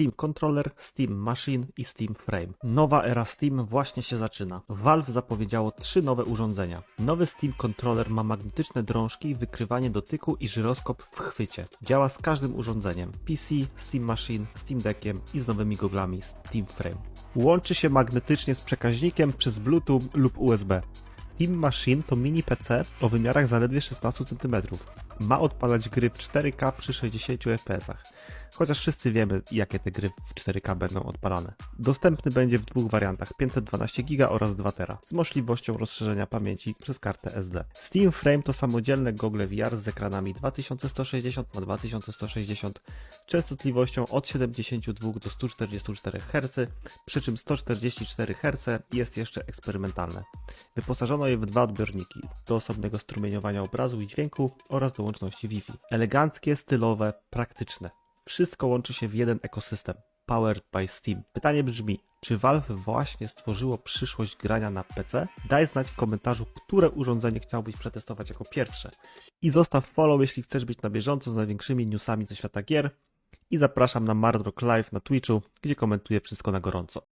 Steam Controller, Steam Machine i Steam Frame. Nowa era Steam właśnie się zaczyna. Valve zapowiedziało trzy nowe urządzenia. Nowy Steam Controller ma magnetyczne drążki, wykrywanie dotyku i żyroskop w chwycie. Działa z każdym urządzeniem PC, Steam Machine, Steam Deckiem i z nowymi goglami Steam Frame. Łączy się magnetycznie z przekaźnikiem przez Bluetooth lub USB. Steam Machine to mini PC o wymiarach zaledwie 16 cm. Ma odpalać gry w 4K przy 60 fps. Chociaż wszyscy wiemy, jakie te gry w 4K będą odpalane. Dostępny będzie w dwóch wariantach 512 GB oraz 2 TB z możliwością rozszerzenia pamięci przez kartę SD. Steam Frame to samodzielne gogle VR z ekranami 2160 x 2160 częstotliwością od 72 do 144 Hz, przy czym 144 Hz jest jeszcze eksperymentalne. Wyposażono w dwa odbiorniki do osobnego strumieniowania obrazu i dźwięku oraz do łączności Wi-Fi. Eleganckie, stylowe, praktyczne. Wszystko łączy się w jeden ekosystem. Powered by Steam. Pytanie brzmi, czy Valve właśnie stworzyło przyszłość grania na PC? Daj znać w komentarzu, które urządzenie chciałbyś przetestować jako pierwsze. I zostaw follow, jeśli chcesz być na bieżąco z największymi newsami ze świata gier. I zapraszam na Mardrock Live na Twitchu, gdzie komentuję wszystko na gorąco.